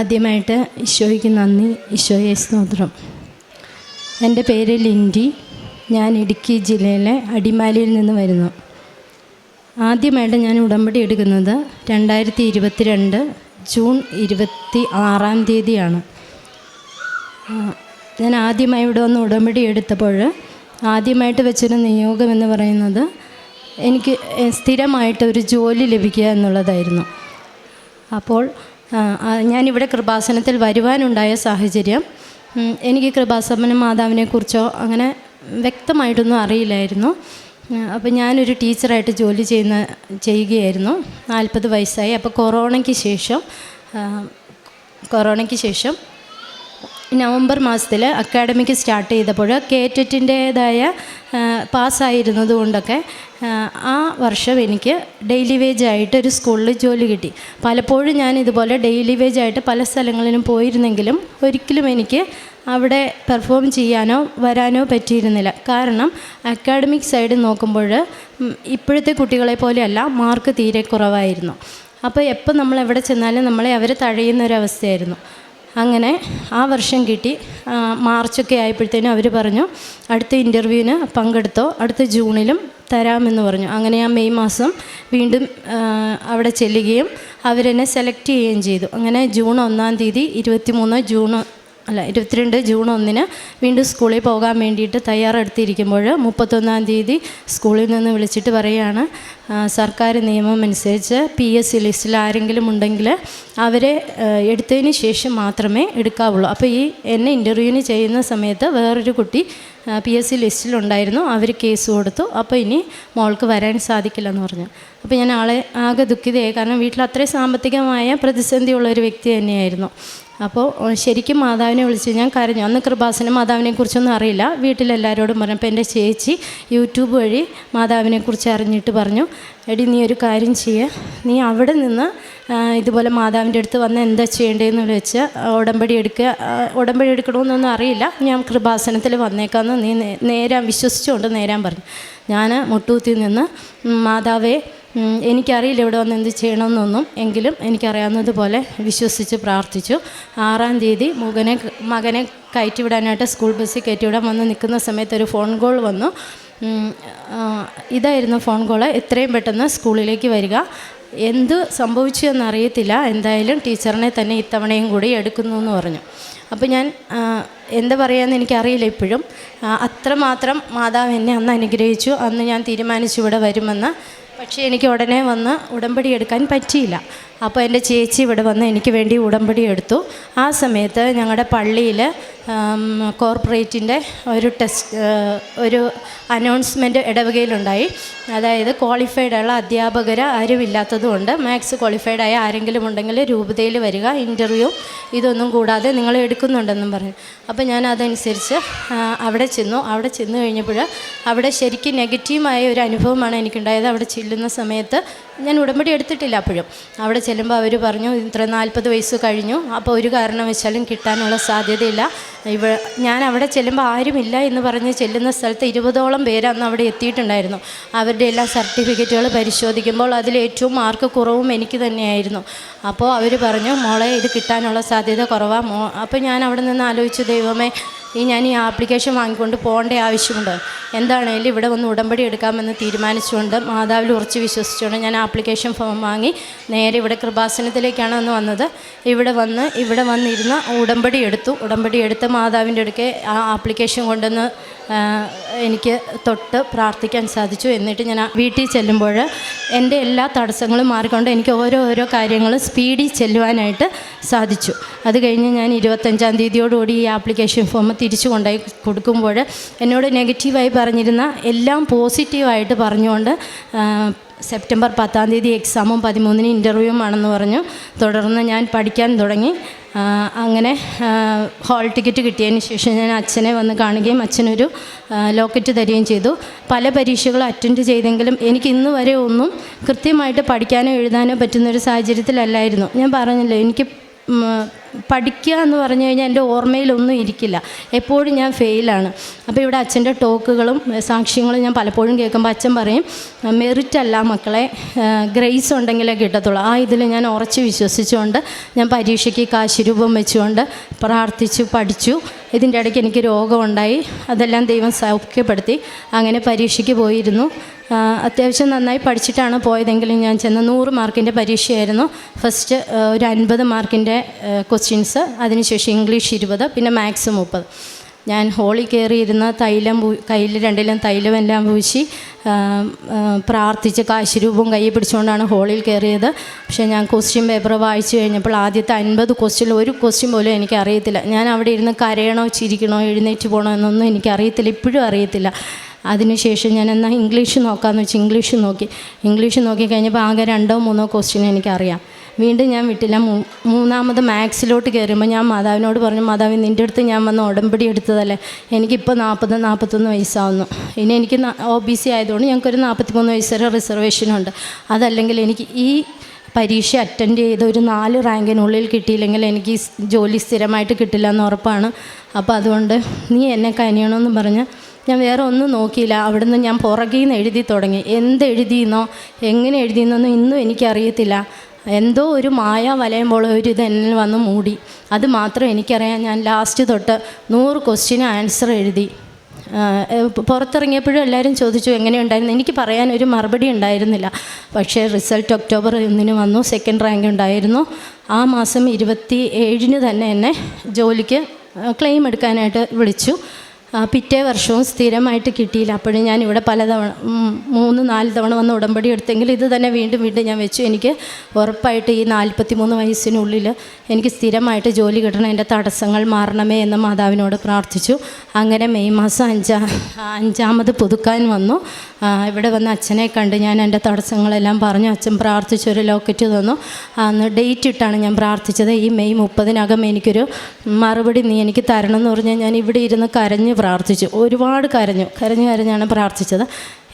ആദ്യമായിട്ട് ഈശോയ്ക്ക് നന്ദി. ഈശോയെ സ്തോത്രം. എന്റെ പേര് ലിൻഡി. ഞാൻ ഇടുക്കി ജില്ലയിലെ അടിമാലിയിൽ നിന്ന് വരുന്നു. ആദ്യമായിട്ട് ഞാൻ ഉടമ്പടി എടുക്കുന്നത് രണ്ടായിരത്തി ഇരുപത്തിരണ്ട് ജൂൺ ഇരുപത്തി ആറാം തീയതിയാണ്. ഞാൻ ആദ്യമായി ഇവിടെ വന്ന് ഉടമ്പടി എടുത്തപ്പോൾ ആദ്യമായിട്ട് വെച്ചൊരു നിയോഗം എന്ന് പറയുന്നത് എനിക്ക് സ്ഥിരമായിട്ട് ഒരു ജോലി ലഭിക്കുക എന്നുള്ളതായിരുന്നു. അപ്പോൾ ഞാനിവിടെ കൃപാസനത്തിൽ വരുവാനുണ്ടായ സാഹചര്യം. എനിക്ക് കൃപാസമന മാതാവിനെക്കുറിച്ചോ അങ്ങനെ വ്യക്തമായിട്ടൊന്നും അറിയില്ലായിരുന്നു. അപ്പോൾ ഞാനൊരു ടീച്ചറായിട്ട് ജോലി ചെയ്യുന്ന ചെയ്യുകയായിരുന്നു. നാൽപ്പത് വയസ്സായി. അപ്പോൾ കൊറോണയ്ക്ക് ശേഷം കൊറോണയ്ക്ക് ശേഷം നവംബർ മാസത്തിൽ അക്കാഡമിക്ക് സ്റ്റാർട്ട് ചെയ്തപ്പോൾ കേറ്ററ്റിന്റേതായ പാസ്സായിരുന്നത് കൊണ്ടൊക്കെ ആ, വർഷം എനിക്ക് ഡെയിലി വേജ് ആയിട്ട് ഒരു സ്കൂളിൽ ജോലി കിട്ടി. പലപ്പോഴും ഞാൻ ഇതുപോലെ ഡെയിലി വേജ് ആയിട്ട് പല സ്ഥലങ്ങളിലും പോയിരുന്നെങ്കിലും ഒരിക്കലും എനിക്ക് അവിടെ പെർഫോം ചെയ്യാനോ വരാനോ പറ്റിയിരുന്നില്ല. കാരണം അക്കാഡമിക് സൈഡ് നോക്കുമ്പോൾ ഇപ്പോഴത്തെ കുട്ടികളെ പോലെയല്ല മാർക്ക് തീരെ കുറവായിരുന്നു. അപ്പോൾ എപ്പോൾ നമ്മൾ എവിടെ ചെന്നാലും നമ്മളെ അവർ തഴയുന്ന ഒരവസ്ഥയായിരുന്നു അങ്ങനെ ആ വർഷം കിട്ടി. മാർച്ചൊക്കെ ആയപ്പോഴത്തേനും അവർ പറഞ്ഞു അടുത്ത ഇന്റർവ്യൂവിന് പങ്കെടുത്തോ അടുത്ത ജൂണിലും തരാമെന്ന് പറഞ്ഞു. അങ്ങനെ ആ മെയ് മാസം വീണ്ടും അവിടെ ചെല്ലുകയും അവരെന്നെ സെലക്ട് ചെയ്യുകയും ചെയ്തു. അങ്ങനെ ജൂൺ ഒന്നാം തീയതി ഇരുപത്തി മൂന്ന് ജൂൺ അല്ല ഇരുപത്തിരണ്ട് ജൂൺ ഒന്നിന് വീണ്ടും സ്കൂളിൽ പോകാൻ വേണ്ടിയിട്ട് തയ്യാറെടുത്തിരിക്കുമ്പോൾ മുപ്പത്തൊന്നാം തീയതി സ്കൂളിൽ നിന്ന് വിളിച്ചിട്ട് പറയുകയാണ് സർക്കാർ നിയമം അനുസരിച്ച് പി എസ് സി ലിസ്റ്റിൽ ആരെങ്കിലും ഉണ്ടെങ്കിൽ അവരെ എടുത്തതിന് ശേഷം മാത്രമേ എടുക്കാവുള്ളൂ. അപ്പോൾ ഈ എന്നെ ഇന്റർവ്യൂവിന് ചെയ്യുന്ന സമയത്ത് വേറൊരു കുട്ടി പി എസ് സി ലിസ്റ്റിലുണ്ടായിരുന്നു അവർ കേസ് കൊടുത്തു. അപ്പോൾ ഇനി മോൾക്ക് വരാൻ സാധിക്കില്ലെന്ന് പറഞ്ഞു. അപ്പോൾ ഞാൻ ആളെ ആകെ ദുഃഖിതയായി. കാരണം വീട്ടിൽ അത്രയും സാമ്പത്തികമായ പ്രതിസന്ധിയുള്ള ഒരു വ്യക്തി തന്നെയായിരുന്നു. അപ്പോൾ ശരിക്കും മാതാവിനെ വിളിച്ച് ഞാൻ കരഞ്ഞു. അന്ന് കൃപാസനം മാതാവിനെ കുറിച്ചൊന്നും അറിയില്ല. വീട്ടിലെല്ലാവരോടും പറഞ്ഞു അപ്പോൾ എന്റെ ചേച്ചി യൂട്യൂബ് വഴി മാതാവിനെ കുറിച്ച് അറിഞ്ഞിട്ട് പറഞ്ഞു എടി നീ ഒരു കാര്യം ചെയ്യുക നീ അവിടെ നിന്ന് ഇതുപോലെ മാതാവിന്റെ അടുത്ത് വന്ന് എന്താ ചെയ്യേണ്ടതെന്ന് വെച്ച് ഉടമ്പടി എടുക്കുക. ഉടമ്പടി എടുക്കണമെന്നൊന്നും അറിയില്ല. ഞാൻ കൃപാസനത്തിൽ വന്നേക്കാമെന്ന് നീ നേരാൻ വിശ്വസിച്ചുകൊണ്ട് നേരാൻ പറഞ്ഞു. ഞാൻ മുട്ടൂത്തിൽ നിന്ന് "ഉം, മാതാവേ എനിക്കറിയില്ല ഇവിടെ വന്ന് എന്ത് ചെയ്യണമെന്നൊന്നും. എങ്കിലും എനിക്കറിയാവുന്നതുപോലെ വിശ്വസിച്ച് പ്രാർത്ഥിച്ചു. ആറാം തീയതി മകനെ മകനെ കയറ്റിവിടാനായിട്ട് സ്കൂൾ ബസ്സിൽ കയറ്റിവിടാൻ വന്ന് നിൽക്കുന്ന സമയത്ത് ഒരു ഫോൺ കോൾ വന്നു. ഇതായിരുന്നു ഫോൺ കോൾ എത്രയും പെട്ടെന്ന് സ്കൂളിലേക്ക് വരിക. എന്ത് സംഭവിച്ചു എന്നറിയത്തില്ല. എന്തായാലും ടീച്ചറിനെ തന്നെ ഇത്തവണയും കൂടി എടുക്കുന്നു എന്ന് പറഞ്ഞു. അപ്പോൾ ഞാൻ എന്താ പറയുകയെന്ന് എനിക്കറിയില്ല ഇപ്പോഴും. അത്രമാത്രം മാതാവ് എന്നെ അന്ന് അനുഗ്രഹിച്ചു. അന്ന് ഞാൻ തീരുമാനിച്ചു ഇവിടെ വരുമെന്ന്. പക്ഷേ എനിക്ക് ഉടനെ വന്ന് ഉടമ്പടി എടുക്കാൻ പറ്റിയില്ല. അപ്പോൾ എന്റെ ചേച്ചി ഇവിടെ വന്ന് എനിക്ക് വേണ്ടി ഉടമ്പടി എടുത്തു. ആ സമയത്ത് ഞങ്ങളുടെ പള്ളിയിൽ കോർപ്പറേറ്റിന്റെ ഒരു ടെസ്റ്റ് ഒരു അനൗൺസ്മെന്റ് ഇടവകയിലുണ്ടായി. അതായത് ക്വാളിഫൈഡ് ഉള്ള അധ്യാപകർ ആരും ഇല്ലാത്തതുകൊണ്ട് മാത്സ് ക്വാളിഫൈഡ് ആയ ആരെങ്കിലും ഉണ്ടെങ്കിൽ രൂപതയിൽ വരിക ഇന്റർവ്യൂ ഇതൊന്നും കൂടാതെ നിങ്ങൾ എടുക്കുന്നുണ്ടെന്നും പറഞ്ഞു. അപ്പോൾ ഞാൻ അതനുസരിച്ച് അവിടെ ചെന്നു. അവിടെ ചെന്ന് കഴിഞ്ഞപ്പോൾ അവിടെ ശരിക്കും നെഗറ്റീവായ ഒരു അനുഭവമാണ് എനിക്കുണ്ടായത്. അവിടെ ചെല്ലുന്ന സമയത്ത് ഞാൻ ഉടമ്പടി എടുത്തിട്ടില്ല അപ്പോഴും. അവിടെ ചെല്ലുമ്പോൾ അവർ പറഞ്ഞു ഇത്ര നാൽപ്പത് വയസ്സ് കഴിഞ്ഞു അപ്പോൾ ഒരു കാരണവശാലും കിട്ടാനുള്ള സാധ്യതയില്ല. ഇവ ഞാൻ അവിടെ ചെല്ലുമ്പോൾ ആരുമില്ല എന്ന് പറഞ്ഞ് ചെല്ലുന്ന സ്ഥലത്ത് ഇരുപതോളം പേര് അന്ന് അവിടെ എത്തിയിട്ടുണ്ടായിരുന്നു. അവരുടെ എല്ലാ സർട്ടിഫിക്കറ്റുകൾ പരിശോധിക്കുമ്പോൾ അതിൽ ഏറ്റവും മാർക്ക് കുറവും എനിക്ക് തന്നെയായിരുന്നു. അപ്പോൾ അവർ പറഞ്ഞു മോളെ ഇത് കിട്ടാനുള്ള സാധ്യത കുറവാണ് മോ അപ്പോൾ ഞാൻ അവിടെ നിന്ന് ആലോചിച്ചു ദൈവമേ ഈ ഞാൻ ഈ ആപ്ലിക്കേഷൻ വാങ്ങിക്കൊണ്ട് പോകേണ്ട ആവശ്യമുണ്ട്. എന്താണേലും ഇവിടെ വന്ന് ഉടമ്പടി എടുക്കാമെന്ന് തീരുമാനിച്ചുകൊണ്ട് മാതാവിൽ ഉറച്ച് വിശ്വസിച്ചുകൊണ്ട് ഞാൻ ആപ്ലിക്കേഷൻ ഫോം വാങ്ങി നേരെ ഇവിടെ കൃപാസനത്തിലേക്കാണ് അന്ന് വന്നത്. ഇവിടെ വന്ന് ഇവിടെ വന്നിരുന്ന് ഉടമ്പടി എടുത്തു. ഉടമ്പടി എടുത്ത് മാതാവിന്റെ അടുക്കെ ആ ആപ്ലിക്കേഷൻ കൊണ്ടുവന്ന് എനിക്ക് തൊട്ട് പ്രാർത്ഥിക്കാൻ സാധിച്ചു. എന്നിട്ട് ഞാൻ വീട്ടിൽ ചെല്ലുമ്പോൾ എന്റെ എല്ലാ തടസ്സങ്ങളും മാറിക്കൊണ്ട് എനിക്ക് ഓരോ ഓരോ കാര്യങ്ങളും സ്പീഡിൽ ചെല്ലുവാനായിട്ട് സാധിച്ചു. അത് കഴിഞ്ഞ് ഞാൻ ഇരുപത്തഞ്ചാം തീയതിയോടുകൂടി ഈ ആപ്ലിക്കേഷൻ ഫോം തിരിച്ചു കൊണ്ടുപോയി കൊടുക്കുമ്പോൾ എന്നോട് നെഗറ്റീവായി പറഞ്ഞിരുന്ന എല്ലാം പോസിറ്റീവായിട്ട് പറഞ്ഞുകൊണ്ട് സെപ്റ്റംബർ പത്താം തീയതി എക്സാമും പതിമൂന്നിന് ഇന്റർവ്യൂവും ആണെന്ന് പറഞ്ഞു. തുടർന്ന് ഞാൻ പഠിക്കാൻ തുടങ്ങി. അങ്ങനെ ഹാൾ ടിക്കറ്റ് കിട്ടിയതിന് ശേഷം ഞാൻ അച്ഛനെ വന്ന് കാണുകയും അച്ഛനൊരു ലോക്കറ്റ് തരികയും ചെയ്തു. പല പരീക്ഷകൾ അറ്റൻഡ് ചെയ്തെങ്കിലും എനിക്ക് ഇന്ന് വരെ ഒന്നും കൃത്യമായിട്ട് പഠിക്കാനോ എഴുതാനോ പറ്റുന്നൊരു സാഹചര്യത്തിലല്ലായിരുന്നു. ഞാൻ പറഞ്ഞല്ലോ എനിക്ക് പഠിക്കുക എന്ന് പറഞ്ഞു കഴിഞ്ഞാൽ എന്റെ ഓർമ്മയിലൊന്നും ഇരിക്കില്ല. എപ്പോഴും ഞാൻ ഫെയിലാണ് അപ്പോൾ ഇവിടെ അച്ഛന്റെ ടോക്കുകളും സാക്ഷ്യങ്ങളും ഞാൻ പലപ്പോഴും കേൾക്കുമ്പോൾ അച്ഛൻ പറയും മെറിറ്റ് അല്ല മക്കളെ ഗ്രേസ് ഉണ്ടെങ്കിലേ കിട്ടത്തുള്ളൂ. ആ ഇതിൽ ഞാൻ ഉറച്ച് വിശ്വസിച്ചുകൊണ്ട് ഞാൻ പരീക്ഷയ്ക്ക് കാശുരൂപം വെച്ചുകൊണ്ട് പ്രാർത്ഥിച്ചു പഠിച്ചു. ഇതിന്റെ ഇടയ്ക്ക് എനിക്ക് രോഗമുണ്ടായി. അതെല്ലാം ദൈവം സൗഖ്യപ്പെടുത്തി. അങ്ങനെ പരീക്ഷയ്ക്ക് പോയിരുന്നു. അത്യാവശ്യം നന്നായി പഠിച്ചിട്ടാണ് പോയതെങ്കിലും ഞാൻ ചെന്ന നൂറ് മാർക്കിന്റെ പരീക്ഷയായിരുന്നു. ഫസ്റ്റ് ഒരു അൻപത് മാർക്കിന്റെ ക്വസ്റ്റ്യൻസ് അതിനുശേഷം ഇംഗ്ലീഷ് ഇരുപത് പിന്നെ മാത്സ് മുപ്പത്. ഞാൻ ഹോളിൽ കയറിയിരുന്ന തൈലം പൂ കയ്യിൽ രണ്ടിലും തൈലമെല്ലാം പൂശി പ്രാർത്ഥിച്ച് കാശുരൂപം കൈ പിടിച്ചുകൊണ്ടാണ് ഹോളിൽ കയറിയത്. പക്ഷേ ഞാൻ ക്വസ്റ്റ്യൻ പേപ്പർ വായിച്ചു കഴിഞ്ഞപ്പോൾ ആദ്യത്തെ അൻപത് ക്വസ്റ്റ്യൻ ഒരു ക്വസ്റ്റ്യൻ പോലും എനിക്ക് അറിയത്തില്ല. ഞാൻ അവിടെ ഇരുന്ന് കരയണോ ചിരിക്കണോ എഴുന്നേറ്റ് പോകണോ എന്നൊന്നും എനിക്ക് അറിയത്തില്ല ഇപ്പോഴും അറിയത്തില്ല. അതിനുശേഷം ഞാൻ എന്നാൽ ഇംഗ്ലീഷ് നോക്കാമെന്ന് വെച്ച് ഇംഗ്ലീഷ് നോക്കി. ഇംഗ്ലീഷ് നോക്കി കഴിഞ്ഞപ്പോൾ ആകെ രണ്ടോ മൂന്നോ ക്വസ്റ്റ്യൻ എനിക്കറിയാം വീണ്ടും ഞാൻ വിട്ടില്ല. മൂന്നാമത് മാത്സിലോട്ട് കയറുമ്പോൾ ഞാൻ മാതാവിനോട് പറഞ്ഞു മാതാവ് നിന്റെ അടുത്ത് ഞാൻ വന്ന് ഉടമ്പടി എടുത്തതല്ലേ? എനിക്കിപ്പോൾ നാൽപ്പത് നാൽപ്പത്തൊന്ന് വയസ്സാവുന്നു. ഇനി എനിക്ക് ഒ ബി സി ആയതുകൊണ്ട് ഞങ്ങൾക്കൊരു നാൽപ്പത്തി മൂന്ന് വയസ്സ് വരെ റിസർവേഷനുണ്ട് അതല്ലെങ്കിൽ എനിക്ക് ഈ പരീക്ഷ അറ്റൻഡ് ചെയ്ത് ഒരു നാല് റാങ്കിനുള്ളിൽ കിട്ടിയില്ലെങ്കിൽ എനിക്ക് ജോലി സ്ഥിരമായിട്ട് കിട്ടില്ല എന്ന് ഉറപ്പാണ്. അപ്പോൾ അതുകൊണ്ട് നീ എന്നെ കനിയണമെന്ന് പറഞ്ഞ് ഞാൻ വേറെ ഒന്നും നോക്കിയില്ല. അവിടുന്ന് ഞാൻ പുറകിൽ നിന്ന് എഴുതി തുടങ്ങി. എന്ത് എഴുതിയെന്നോ എങ്ങനെ എഴുതിയെന്നൊന്നും ഇന്നും എനിക്കറിയത്തില്ല. എന്തോ ഒരു മായ വലയുമ്പോൾ ഒരു ഇത് എന്നിൽ വന്ന് മൂടി. അത് മാത്രം എനിക്കറിയാം. ഞാൻ ലാസ്റ്റ് തൊട്ട് നൂറ് ക്വസ്റ്റ്യന് ആൻസർ എഴുതി. പുറത്തിറങ്ങിയപ്പോഴും എല്ലാവരും ചോദിച്ചു എങ്ങനെയുണ്ടായിരുന്നു? എനിക്ക് പറയാൻ ഒരു മറുപടി ഉണ്ടായിരുന്നില്ല. പക്ഷേ റിസൾട്ട് ഒക്ടോബർ ഒന്നിന് വന്നു സെക്കൻഡ് റാങ്ക് ഉണ്ടായിരുന്നു. ആ മാസം ഇരുപത്തി ഏഴിന് തന്നെ എന്നെ ജോലിക്ക് ക്ലെയിം എടുക്കാനായിട്ട് വിളിച്ചു. പിറ്റേ വർഷവും സ്ഥിരമായിട്ട് കിട്ടിയില്ല. അപ്പോഴും ഞാൻ ഇവിടെ പലതവണ തവണ മൂന്ന് നാല് തവണ വന്ന് ഉടമ്പടി എടുത്തെങ്കിൽ ഇത് തന്നെ വീണ്ടും വീണ്ടും ഞാൻ വെച്ചു. എനിക്ക് ഉറപ്പായിട്ട് ഈ നാൽപ്പത്തി മൂന്ന് വയസ്സിനുള്ളിൽ എനിക്ക് സ്ഥിരമായിട്ട് ജോലി കിട്ടണം. എന്റെ തടസ്സങ്ങൾ മാറണമേ എന്ന് മാതാവിനോട് പ്രാർത്ഥിച്ചു. അങ്ങനെ മെയ് മാസം അഞ്ചാം അഞ്ചാമത് പുതുക്കാൻ വന്നു. ഇവിടെ വന്ന് അച്ഛനെ കണ്ട് ഞാൻ എന്റെ തടസ്സങ്ങളെല്ലാം പറഞ്ഞു. അച്ഛൻ പ്രാർത്ഥിച്ചൊരു ലോക്കറ്റ് തന്നു. അന്ന് ഡേറ്റ് ഇട്ടാണ് ഞാൻ പ്രാർത്ഥിച്ചത്. ഈ മെയ് മുപ്പതിനകം എനിക്കൊരു മറുപടി നീ എനിക്ക് തരണം എന്ന് പറഞ്ഞാൽ ഞാൻ ഇവിടെ ഇരുന്ന് കരഞ്ഞ് പ്രാർത്ഥിച്ചു. ഒരുപാട് കരഞ്ഞു. കരഞ്ഞു കരഞ്ഞാണ് പ്രാർത്ഥിച്ചത്.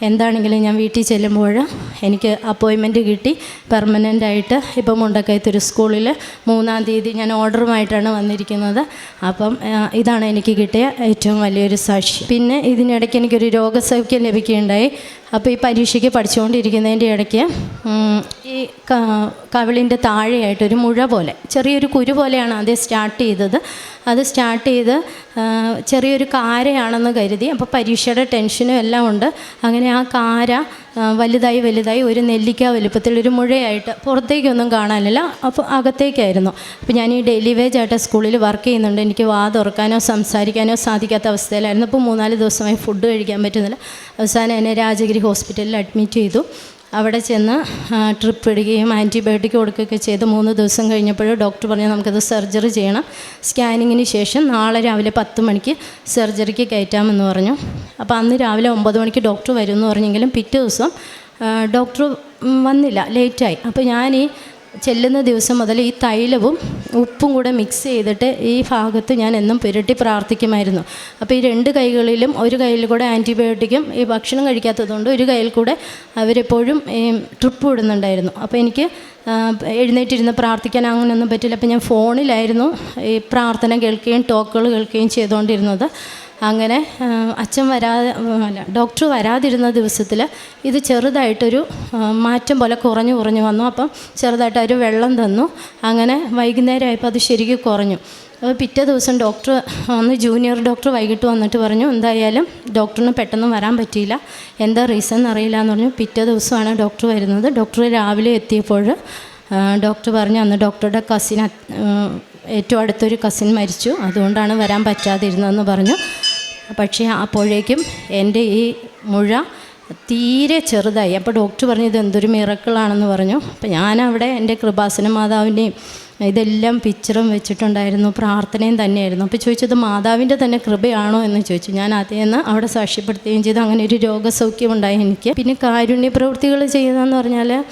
എന്താണെങ്കിലും ഞാൻ വീട്ടിൽ ചെല്ലുമ്പോൾ എനിക്ക് അപ്പോയിൻമെന്റ് കിട്ടി. പെർമനന്റായിട്ട് ഇപ്പം മുണ്ടക്കയത്തൊരു സ്കൂളിൽ മൂന്നാം തീയതി ഞാൻ ഓർഡറുമായിട്ടാണ് വന്നിരിക്കുന്നത്. അപ്പം ഇതാണ് എനിക്ക് കിട്ടിയ ഏറ്റവും വലിയൊരു സാക്ഷി പിന്നെ ഇതിനിടയ്ക്ക് എനിക്കൊരു രോഗസൗഖ്യം ലഭിക്കുകയുണ്ടായി. അപ്പോൾ ഈ പരീക്ഷയ്ക്ക് പഠിച്ചുകൊണ്ടിരിക്കുന്നതിന്റെ ഇടയ്ക്ക് ഈ കവിളിന്റെ താഴെയായിട്ടൊരു മുഴ പോലെ ചെറിയൊരു കുരു പോലെയാണ് ആദ്യം സ്റ്റാർട്ട് ചെയ്തത്. അത് സ്റ്റാർട്ട് ചെയ്ത് ചെറിയൊരു കാരയാണെന്ന് കരുതി. അപ്പോൾ പരീക്ഷയുടെ ടെൻഷനും എല്ലാം ഉണ്ട്. അങ്ങനെ ആ കാര വലുതായി വലുതായി വലുതായി ഒരു നെല്ലിക്ക വലുപ്പത്തിൽ ഒരു മുഴയായിട്ട് പുറത്തേക്കൊന്നും കാണാനില്ല. അപ്പോൾ അകത്തേക്കായിരുന്നു. അപ്പോൾ ഞാൻ ഈ ഡെയിലി വേജ് ആയിട്ട് സ്കൂളിൽ വർക്ക് ചെയ്യുന്നുണ്ട്. എനിക്ക് വാ തുറക്കാനോ സംസാരിക്കാനോ സാധിക്കാത്ത അവസ്ഥയിലായിരുന്നു. അപ്പോൾ മൂന്നാൽ ദിവസമായി ഫുഡ് കഴിക്കാൻ പറ്റുന്നില്ല. അവസാനം എന്നെ രാജഗിരി ഹോസ്പിറ്റലിൽ അഡ്മിറ്റ് ചെയ്തു. അവിടെ ചെന്ന് ട്രിപ്പ് ഇടുകയും ആന്റിബയോട്ടിക് കൊടുക്കുകയൊക്കെ ചെയ്ത് മൂന്ന് ദിവസം കഴിഞ്ഞപ്പോൾ ഡോക്ടർ പറഞ്ഞു നമുക്കത് സർജറി ചെയ്യണം. സ്കാനിങ്ങിന് ശേഷം നാളെ രാവിലെ പത്ത് മണിക്ക് സർജറിക്ക് കയറ്റാമെന്ന് പറഞ്ഞു. അപ്പോൾ അന്ന് രാവിലെ ഒമ്പത് മണിക്ക് ഡോക്ടർ വരും എന്ന് പറഞ്ഞെങ്കിലും പിറ്റേ ദിവസം ഡോക്ടർ വന്നില്ല ലേറ്റായി. അപ്പോൾ ഞാൻ ഈ ചെല്ലുന്ന ദിവസം മുതൽ ഈ തൈലവും ഉപ്പും കൂടെ മിക്സ് ചെയ്തിട്ട് ഈ ഭാഗത്ത് ഞാൻ എന്നും പുരട്ടി പ്രാർത്ഥിക്കുമായിരുന്നു. അപ്പോൾ ഈ രണ്ട് കൈകളിലും ഒരു കയ്യിൽ കൂടെ ആന്റിബയോട്ടിക്കും ഈ ഭക്ഷണം കഴിക്കാത്തതുകൊണ്ട് ഒരു കയ്യിൽ കൂടെ അവരെപ്പോഴും ഈ ട്രിപ്പ് വിടുന്നുണ്ടായിരുന്നു അപ്പോൾ എനിക്ക് എഴുന്നേറ്റിരുന്ന് പ്രാർത്ഥിക്കാൻ അങ്ങനെയൊന്നും പറ്റില്ല. അപ്പോൾ ഞാൻ ഫോണിലായിരുന്നു ഈ പ്രാർത്ഥന കേൾക്കുകയും ടോക്കുകൾ കേൾക്കുകയും ചെയ്തുകൊണ്ടിരുന്നത്. അങ്ങനെ അച്ഛൻ വരാതെ അല്ല ഡോക്ടർ വരാതിരുന്ന ദിവസത്തിൽ ഇത് ചെറുതായിട്ടൊരു മാറ്റം പോലെ കുറഞ്ഞു കുറഞ്ഞു വന്നു. അപ്പം ചെറുതായിട്ട് അവർ വെള്ളം തന്നു. അങ്ങനെ വൈകുന്നേരം ആയപ്പോൾ അത് ശരിക്കും കുറഞ്ഞു. അപ്പോൾ പിറ്റേ ദിവസം ഡോക്ടർ വന്ന് ജൂനിയർ ഡോക്ടർ വൈകിട്ട് വന്നിട്ട് പറഞ്ഞു എന്തായാലും ഡോക്ടറിന് പെട്ടെന്ന് വരാൻ പറ്റിയില്ല. എന്താ റീസൺ അറിയില്ല എന്ന് പറഞ്ഞു. പിറ്റേ ദിവസമാണ് ഡോക്ടർ വരുന്നത്. ഡോക്ടർ രാവിലെ എത്തിയപ്പോൾ ഡോക്ടർ പറഞ്ഞു അന്ന് ഡോക്ടറുടെ കസിൻ ഏറ്റവും അടുത്തൊരു കസിൻ മരിച്ചു. അതുകൊണ്ടാണ് വരാൻ പറ്റാതിരുന്നതെന്ന് പറഞ്ഞു. പക്ഷേ അപ്പോഴേക്കും എന്റെ ഈ മുഴ തീരെ ചെറുതായി. അപ്പോൾ ഡോക്ടർ പറഞ്ഞു ഇത് എന്തൊരു മിറക്കിളാണെന്ന് പറഞ്ഞു. അപ്പോൾ ഞാനവിടെ എന്റെ കൃപാസന മാതാവിന്റെയും ഇതെല്ലാം പിക്ചറും വെച്ചിട്ടുണ്ടായിരുന്നു. പ്രാർത്ഥനയും തന്നെയായിരുന്നു. അപ്പോൾ ചോദിച്ചത് മാതാവിന്റെ തന്നെ കൃപയാണോ? എന്ന് ചോദിച്ചു. ഞാൻ അതിൽ നിന്ന് അവിടെ സാക്ഷ്യപ്പെടുത്തുകയും ചെയ്തു. അങ്ങനെ ഒരു രോഗസൗഖ്യം ഉണ്ടായി എനിക്ക്. പിന്നെ കാരുണ്യ പ്രവൃത്തികൾ ചെയ്യുന്നതെന്ന് പറഞ്ഞാൽ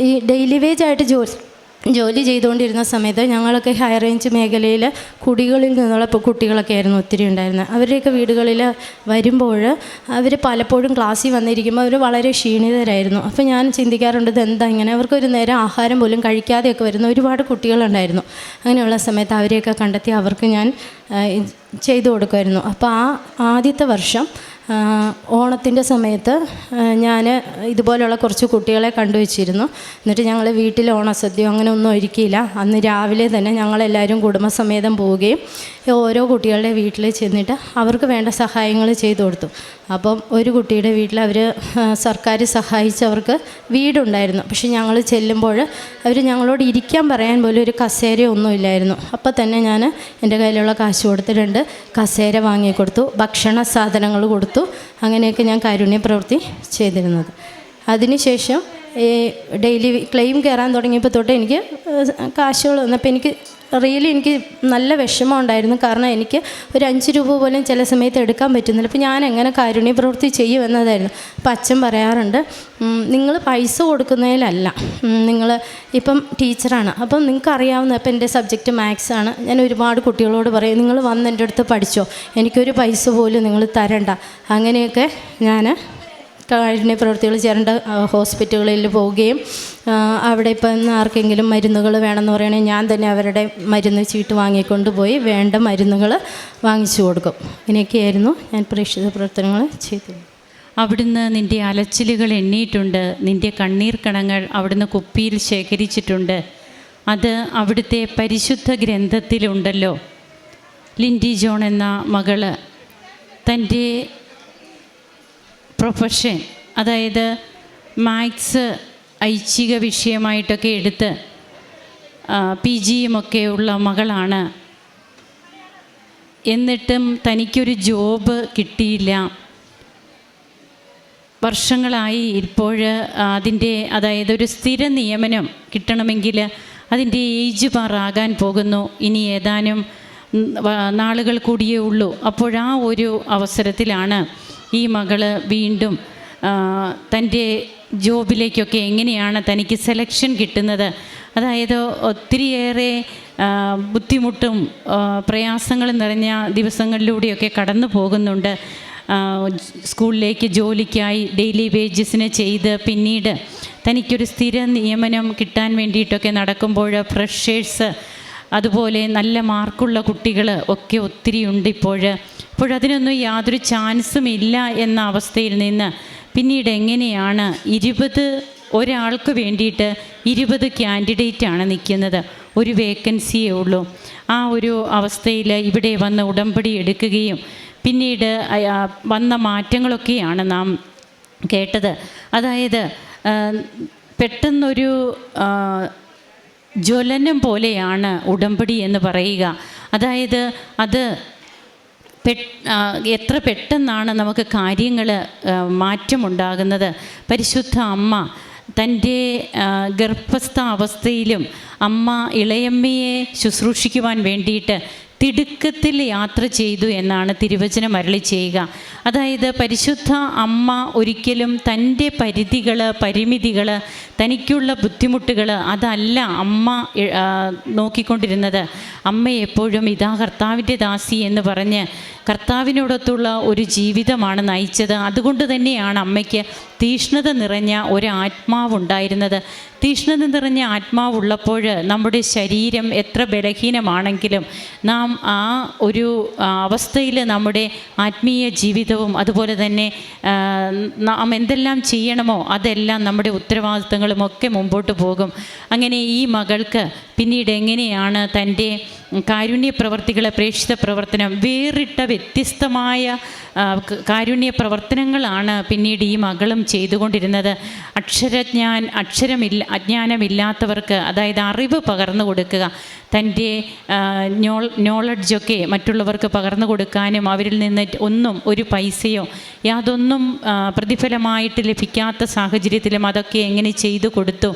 ഈ ഡെയിലി വേജ് ആയിട്ട് ജോലി ജോലി ചെയ്തുകൊണ്ടിരുന്ന സമയത്ത് ഞങ്ങളൊക്കെ ഹൈ റേഞ്ച് മേഖലയിൽ കുടികളിൽ നിന്നുള്ള കുട്ടികളൊക്കെ ആയിരുന്നു ഒത്തിരി ഉണ്ടായിരുന്നത്. അവരുടെയൊക്കെ വീടുകളിൽ വരുമ്പോൾ അവർ പലപ്പോഴും ക്ലാസ്സിൽ വന്നിരിക്കുമ്പോൾ അവർ വളരെ ക്ഷീണിതരായിരുന്നു. അപ്പോൾ ഞാൻ ചിന്തിക്കാറുണ്ട് ഇതെന്താ ഇങ്ങനെ? അവർക്കൊരു നേരം ആഹാരം പോലും കഴിക്കാതെയൊക്കെ വരുന്ന ഒരുപാട് കുട്ടികളുണ്ടായിരുന്നു. അങ്ങനെയുള്ള സമയത്ത് അവരെയൊക്കെ കണ്ടെത്തി അവർക്ക് ഞാൻ ചെയ്തു കൊടുക്കുമായിരുന്നു. അപ്പോൾ ആ ആദ്യത്തെ വർഷം ഓണത്തിന്റെ സമയത്ത് ഞാൻ ഇതുപോലെയുള്ള കുറച്ച് കുട്ടികളെ കണ്ടുവച്ചിരുന്നു എന്നിട്ട് ഞങ്ങൾ വീട്ടിൽ ഓണസദ്യ അങ്ങനെ ഒന്നും ഒരുക്കിയില്ല. അന്ന് രാവിലെ തന്നെ ഞങ്ങളെല്ലാവരും കുടുംബസമേതം പോവുകയും ഓരോ കുട്ടികളുടെ വീട്ടിൽ ചെന്നിട്ട് അവർക്ക് വേണ്ട സഹായങ്ങൾ ചെയ്തു കൊടുത്തു. അപ്പം ഒരു കുട്ടിയുടെ വീട്ടിൽ അവർ സർക്കാർ സഹായിച്ചവർക്ക് വീടുണ്ടായിരുന്നു. പക്ഷെ ഞങ്ങൾ ചെല്ലുമ്പോൾ അവർ ഞങ്ങളോട് ഇരിക്കാൻ പറയാൻ പോലും ഒരു കസേര ഒന്നും ഇല്ലായിരുന്നു. അപ്പോൾ തന്നെ ഞാൻ എന്റെ കയ്യിലുള്ള കാശ് കൊടുത്തിട്ടുണ്ട്. കസേര വാങ്ങിക്കൊടുത്തു ഭക്ഷണ സാധനങ്ങൾ കൊടുത്തു. അങ്ങനെയൊക്കെ ഞാൻ കാരുണ്യ പ്രവൃത്തി ചെയ്തിരുന്നത്. അതിനുശേഷം ഈ ഡെയിലി ക്ലെയിം കയറാൻ തുടങ്ങിയപ്പോൾ തൊട്ട് എനിക്ക് കാശുകൾ വന്നപ്പോൾ എനിക്ക് റിയലി എനിക്ക് നല്ല വിഷമം ഉണ്ടായിരുന്നു. കാരണം എനിക്ക് ഒരു അഞ്ച് രൂപ പോലും ചില സമയത്ത് എടുക്കാൻ പറ്റുന്നില്ല. അപ്പോൾ ഞാൻ എങ്ങനെ കാരുണ്യ പ്രവൃത്തി ചെയ്യും എന്നതായിരുന്നു അപ്പം അച്ഛൻ പറയാറുണ്ട് നിങ്ങൾ പൈസ കൊടുക്കുന്നതിലല്ല. നിങ്ങൾ ഇപ്പം ടീച്ചറാണ്. അപ്പം നിങ്ങൾക്ക് അറിയാവുന്ന ഇപ്പം എന്റെ സബ്ജക്റ്റ് മാത്സ് ആണ്. ഞാൻ ഒരുപാട് കുട്ടികളോട് പറയും നിങ്ങൾ വന്ന് എന്റെ അടുത്ത് പഠിച്ചോ. എനിക്കൊരു പൈസ പോലും നിങ്ങൾ തരണ്ട. അങ്ങനെയൊക്കെ ഞാൻ കാരുണ്യ പ്രവൃത്തികൾ ചേരേണ്ട ഹോസ്പിറ്റലുകളിൽ പോവുകയും അവിടെ ഇപ്പം ആർക്കെങ്കിലും മരുന്നുകൾ വേണമെന്ന് പറയുകയാണെങ്കിൽ ഞാൻ തന്നെ അവരുടെ മരുന്ന് ചീട്ട് വാങ്ങിക്കൊണ്ട് പോയി വേണ്ട മരുന്നുകൾ വാങ്ങിച്ചു കൊടുക്കും. ഇങ്ങനെയൊക്കെയായിരുന്നു ഞാൻ പ്രേക്ഷിത പ്രവർത്തനങ്ങൾ ചെയ്തത്. അവിടുന്ന് നിന്റെ അലച്ചിലുകൾ എണ്ണിയിട്ടുണ്ട്. നിന്റെ കണ്ണീർ കണങ്ങൾ അവിടുന്ന് കുപ്പിയിൽ ശേഖരിച്ചിട്ടുണ്ട്. അത് അവിടുത്തെ പരിശുദ്ധ ഗ്രന്ഥത്തിലുണ്ടല്ലോ. ലിൻഡി ജോൺ എന്ന മകൾ തന്റെ പ്രൊഫഷൻ അതായത് മാത്സ് ഐച്ഛിക വിഷയമായിട്ടൊക്കെ എടുത്ത് പി ജിയുമൊക്കെ ഉള്ള മകളാണ്. എന്നിട്ടും തനിക്കൊരു ജോബ് കിട്ടിയില്ല. വർഷങ്ങളായി ഇപ്പോൾ അതിന്റെ അതായത് ഒരു സ്ഥിര നിയമനം കിട്ടണമെങ്കിൽ അതിന്റെ ഏജ് പാറാകാൻ പോകുന്നു. ഇനി ഏതാനും നാളുകൾ കൂടിയേ ഉള്ളൂ. അപ്പോഴാ ഒരു അവസരത്തിലാണ് ഈ മകൾ വീണ്ടും തന്റെ ജോബിലേക്കൊക്കെ എങ്ങനെയാണ് തനിക്ക് സെലക്ഷൻ കിട്ടുന്നത്? അതായത് ഒത്തിരിയേറെ ബുദ്ധിമുട്ടും പ്രയാസങ്ങളും നിറഞ്ഞ ദിവസങ്ങളിലൂടെയൊക്കെ കടന്നു പോകുന്നുണ്ട്. സ്കൂളിലേക്ക് ജോലിക്കായി ഡെയിലി വേജസിന് ചെയ്ത് പിന്നീട് തനിക്കൊരു സ്ഥിര നിയമനം കിട്ടാൻ വേണ്ടിയിട്ടൊക്കെ നടക്കുമ്പോൾ ഫ്രഷേഴ്സ് അതുപോലെ നല്ല മാർക്കുള്ള കുട്ടികൾ ഒക്കെ ഒത്തിരി ഉണ്ട് ഇപ്പോൾ ഇപ്പോഴതിനൊന്നും യാതൊരു ചാൻസും ഇല്ല എന്ന അവസ്ഥയിൽ നിന്ന് പിന്നീട് എങ്ങനെയാണ് ഇരുപത് ഒരാൾക്ക് വേണ്ടിയിട്ട് ഇരുപത് ആണ് നിൽക്കുന്നത്. ഒരു വേക്കൻസിയേ ഉള്ളൂ. ആ ഒരു അവസ്ഥയിൽ ഇവിടെ വന്ന് ഉടമ്പടി എടുക്കുകയും പിന്നീട് വന്ന മാറ്റങ്ങളൊക്കെയാണ് നാം കേട്ടത്. അതായത് പെട്ടെന്നൊരു ജ്വലനം പോലെയാണ് ഉടമ്പടി എന്ന് പറയുക. അതായത് അത് എത്ര പെട്ടെന്നാണ് നമുക്ക് കാര്യങ്ങൾ മാറ്റമുണ്ടാകുന്നത്. പരിശുദ്ധ അമ്മ തന്റെ ഗർഭസ്ഥ അവസ്ഥയിലും അമ്മ ഇളയമ്മയെ ശുശ്രൂഷിക്കുവാൻ വേണ്ടിയിട്ട് തിടുക്കത്തിൽ യാത്ര ചെയ്തു എന്നാണ് തിരുവചനം അരളി ചെയ്യുക. അതായത് പരിശുദ്ധ അമ്മ ഒരിക്കലും തന്റെ പരിധികൾ പരിമിതികൾ തനിക്കുള്ള ബുദ്ധിമുട്ടുകൾ അതല്ല അമ്മ നോക്കിക്കൊണ്ടിരുന്നത്. അമ്മ എപ്പോഴും ഇതാ കർത്താവിന്റെ ദാസി എന്ന് പറഞ്ഞ് കർത്താവിനോടൊത്തുള്ള ഒരു ജീവിതമാണ് നയിച്ചത്. അതുകൊണ്ട് തന്നെയാണ് അമ്മയ്ക്ക് തീഷ്ണത നിറഞ്ഞ ഒരു ആത്മാവുണ്ടായിരുന്നത് തീഷ്ണത നിറഞ്ഞ ആത്മാവുള്ളപ്പോൾ നമ്മുടെ ശരീരം എത്ര ബലഹീനമാണെങ്കിലും നാം ആ ഒരു അവസ്ഥയിൽ നമ്മുടെ ആത്മീയ ജീവിതവും അതുപോലെ തന്നെ നാം എന്തെല്ലാം ചെയ്യണമോ അതെല്ലാം നമ്മുടെ ഉത്തരവാദിത്തങ്ങളും ഒക്കെ മുമ്പോട്ട് പോകും. അങ്ങനെ ഈ മകൾക്ക് പിന്നീട് എങ്ങനെയാണ് തന്റെ കാരുണ്യ പ്രവർത്തികളെ പ്രേക്ഷിത പ്രവർത്തനം വേറിട്ട വ്യത്യസ്തമായ കാരുണ്യ പ്രവർത്തനങ്ങളാണ് പിന്നീട് ഈ മകളും ചെയ്തുകൊണ്ടിരുന്നത്. അക്ഷരജ്ഞാൻ അക്ഷരമില്ല അജ്ഞാനമില്ലാത്തവർക്ക് അതായത് അറിവ് പകർന്നു കൊടുക്കുക തന്റെ നോ നോൾ നോളഡ്ജൊക്കെ മറ്റുള്ളവർക്ക് പകർന്നു കൊടുക്കാനും അവരിൽ നിന്ന് ഒന്നും ഒരു പൈസയോ യാതൊന്നും പ്രതിഫലമായിട്ട് ലഭിക്കാത്ത സാഹചര്യത്തിലും അതൊക്കെ എങ്ങനെ ചെയ്തു കൊടുത്തു.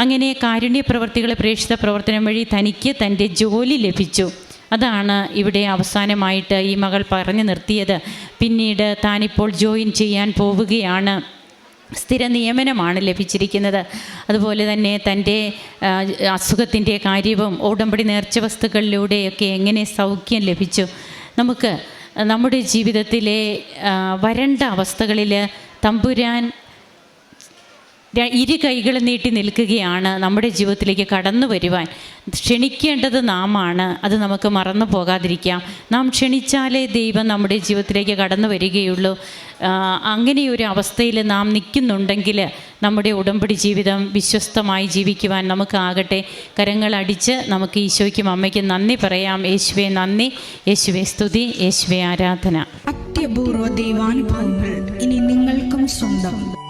അങ്ങനെ കാരുണ്യ പ്രവർത്തികളെ പ്രേക്ഷിത പ്രവർത്തനം വഴി തനിക്ക് തന്റെ ജോലി ലഭിച്ചു. അതാണ് ഇവിടെ അവസാനമായിട്ട് ഈ മകൾ പറഞ്ഞു നിർത്തിയത്. പിന്നീട് താനിപ്പോൾ ജോയിൻ ചെയ്യാൻ പോവുകയാണ്. സ്ഥിര നിയമനമാണ് ലഭിച്ചിരിക്കുന്നത്. അതുപോലെ തന്നെ തന്റെ അസുഖത്തിന്റെ കാര്യവും ഉടമ്പടി നേർച്ച വസ്തുക്കളിലൂടെയൊക്കെ എങ്ങനെ സൗഖ്യം ലഭിച്ചു. നമുക്ക് നമ്മുടെ ജീവിതത്തിലെ വരണ്ട അവസ്ഥകളിൽ തമ്പുരാൻ ഇരു കൈകൾ നീട്ടി നിൽക്കുകയാണ് നമ്മുടെ ജീവിതത്തിലേക്ക് കടന്നു വരുവാൻ. ക്ഷണിക്കേണ്ടത് നാമാണ്. അത് നമുക്ക് മറന്നു പോകാതിരിക്കാം. നാം ക്ഷണിച്ചാലേ ദൈവം നമ്മുടെ ജീവിതത്തിലേക്ക് കടന്നു വരികയുള്ളൂ. അങ്ങനെ അങ്ങനെയൊരു അവസ്ഥയിൽ നാം നിൽക്കുന്നുണ്ടെങ്കിൽ നമ്മുടെ ഉടമ്പടി ജീവിതം വിശ്വസ്തമായി ജീവിക്കുവാൻ നമുക്കാകട്ടെ കരങ്ങളടിച്ച് നമുക്ക് ഈശോയ്ക്കും അമ്മയ്ക്കും നന്ദി പറയാം. യേശുവെ നന്ദി. യേശുവെ സ്തുതി. യേശുവെ ആരാധന. അത്യപൂർവ ദൈവാനുഭവങ്ങൾ ഇനി നിങ്ങൾക്കും സ്വന്തം.